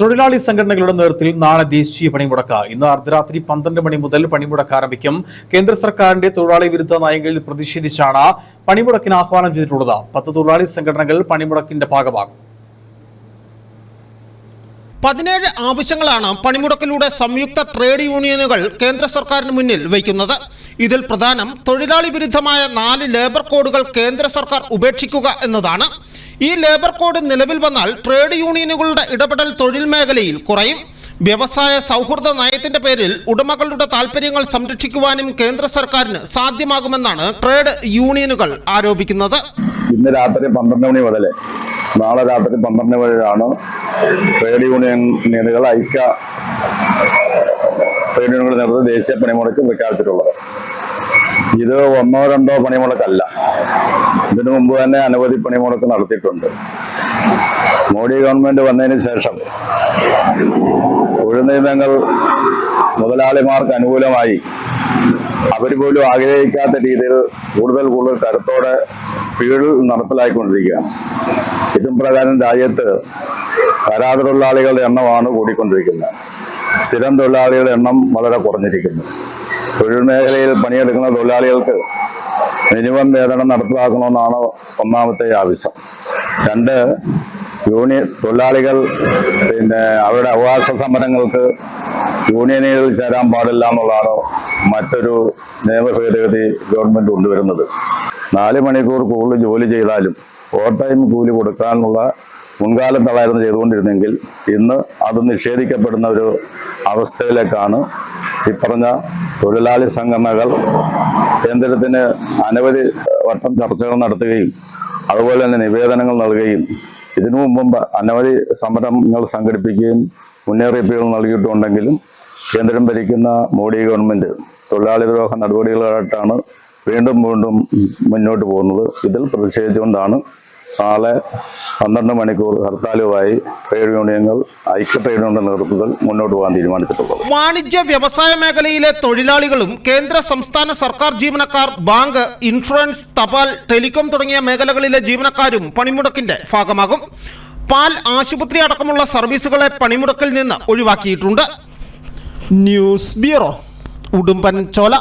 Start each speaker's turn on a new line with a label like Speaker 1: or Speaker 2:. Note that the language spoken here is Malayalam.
Speaker 1: തൊഴിലാളി സംഘടനകളുടെ നേതൃത്വത്തിൽ നാളെ ദേശീയ പണിമുടക്ക്. ഇന്ന് അർദ്ധരാത്രി പന്ത്രണ്ട് മണി മുതൽ പണിമുടക്ക് ആരംഭിക്കും. കേന്ദ്ര സർക്കാരിന്റെ തൊഴിലാളി വിരുദ്ധ നയങ്ങളിൽ പ്രതിഷേധിച്ചാണ് പണിമുടക്കിന് ആഹ്വാനം ചെയ്തിട്ടുള്ളത്. പത്ത് തൊഴിലാളി സംഘടനകൾ പണിമുടക്കിന്റെ ഭാഗമാകും.
Speaker 2: പതിനേഴ് ആവശ്യങ്ങളാണ് പണിമുടക്കിലൂടെ സംയുക്ത ട്രേഡ് യൂണിയനുകൾ കേന്ദ്ര സർക്കാരിന് മുന്നിൽ വയ്ക്കുന്നത്. ഇതിൽ പ്രധാനം തൊഴിലാളി വിരുദ്ധമായ നാല് ലേബർ കോഡുകൾ കേന്ദ്ര സർക്കാർ ഉപേക്ഷിക്കുക എന്നതാണ്. ഈ ലേബർ കോഡ് നിലവിൽ വന്നാൽ ട്രേഡ് യൂണിയനുകളുടെ ഇടപെടൽ തൊഴിൽ മേഖലയിൽ കുറയും. വ്യവസായ സൗഹൃദ നയത്തിന്റെ പേരിൽ ഉടമകളുടെ താൽപ്പര്യങ്ങൾ സംരക്ഷിക്കുവാനും കേന്ദ്ര സർക്കാരിന് സാധ്യമാകുമെന്നാണ് ട്രേഡ് യൂണിയനുകൾ ആരോപിക്കുന്നത്.
Speaker 3: ഇന്ന് രാത്രി പന്ത്രണ്ട് മണി മുതൽ നാളെ രാത്രി പന്ത്രണ്ട് മണിയാണ് ട്രേഡ് യൂണിയനുകൾ ഐക്യ ട്രേഡ് യൂണിയനുകൾ നേതൃത്വം ദേശീയ പണിമുടക്ക് പ്രഖ്യാപിച്ചിട്ടുള്ളത് ഇത് ഒന്നോ രണ്ടോ പണിമുടക്കല്ല. ഇതിനു മുമ്പ് തന്നെ അനവധി പണിമുടക്ക് നടത്തിയിട്ടുണ്ട്. മോഡി ഗവൺമെന്റ് വന്നതിന് ശേഷം തൊഴിൽ നിയമങ്ങൾ മുതലാളിമാർക്ക് അനുകൂലമായി അവർ പോലും ആഗ്രഹിക്കാത്ത രീതിയിൽ കൂടുതൽ കൂടുതൽ കരുത്തോടെ സ്പീഡിൽ നടപ്പിലാക്കിക്കൊണ്ടിരിക്കുകയാണ് ഇതും പ്രകാരം രാജ്യത്ത് കരാർ തൊഴിലാളികളുടെ എണ്ണമാണ് കൂടിക്കൊണ്ടിരിക്കുന്നത്. സ്ഥിരം തൊഴിലാളികളുടെ എണ്ണം വളരെ കുറഞ്ഞിരിക്കുന്നു. തൊഴിൽ മേഖലയിൽ പണിയെടുക്കുന്ന തൊഴിലാളികൾക്ക് മിനിമം വേതനം നടപ്പിലാക്കണമെന്നാണ് ഒന്നാമത്തെ ആവശ്യം. രണ്ട് യൂണിയൻ തൊഴിലാളികൾ പിന്നെ അവരുടെ അവകാശ സമരങ്ങൾക്ക് യൂണിയനുകളിൽ ചേരാൻ പാടില്ല എന്നുള്ളതാണ് മറ്റൊരു നിയമ ഭേദഗതി ഗവൺമെന്റ് കൊണ്ടുവരുന്നത്. നാല് മണിക്കൂർ കൂടുതൽ ജോലി ചെയ്താലും ഓവർ ടൈം കൂലി കൊടുക്കാനുള്ള മുൻകാലത്തളായിരുന്നു ചെയ്തുകൊണ്ടിരുന്നെങ്കിൽ ഇന്ന് അത് നിഷേധിക്കപ്പെടുന്ന ഒരു അവസ്ഥയിലേക്കാണ് ഈ പറഞ്ഞ തൊഴിലാളി സംഘടനകൾ കേന്ദ്രത്തിന് അനവധി വട്ടം ചർച്ചകൾ നടത്തുകയും അതുപോലെ തന്നെ നിവേദനങ്ങൾ നൽകുകയും ഇതിനു മുമ്പ് അനവധി സമരങ്ങൾ സംഘടിപ്പിക്കുകയും മുന്നറിയിപ്പുകൾ നൽകിയിട്ടുണ്ടെങ്കിലും കേന്ദ്രം ഭരിക്കുന്ന മോഡി ഗവൺമെന്റ് തൊഴിലാളി വിരോധ നടപടികളായിട്ടാണ് വീണ്ടും വീണ്ടും മുന്നോട്ട് പോകുന്നത്. ഇതിൽ പ്രതിഷേധിച്ചുകൊണ്ടാണ് നാളെ പന്ത്രണ്ട് മണിക്കൂർ ഹർത്താലുമായി ട്രേഡ് യൂണിയനുകൾ ഐക്യ ട്രേഡ് യൂണിയൻ നേതൃത്വത്തിൽ മുന്നോട്ട് പോകാൻ തീരുമാനിച്ചിട്ടുള്ളത്.
Speaker 2: വാണിജ്യ വ്യവസായ മേഖലയിലെ തൊഴിലാളികളും കേന്ദ്ര സംസ്ഥാന സർക്കാർ ജീവനക്കാർ ബാങ്ക് ഇൻഷുറൻസ് തപാൽ ടെലികോം തുടങ്ങിയ മേഖലകളിലെ ജീവനക്കാരും പണിമുടക്കിന്റെ ഭാഗമാകും. പാൽ ആശുപത്രി അടക്കമുള്ള സർവീസുകളെ പണിമുടക്കിൽ നിന്ന് ഒഴിവാക്കിയിട്ടുണ്ട്. News bureau Udumbanchola.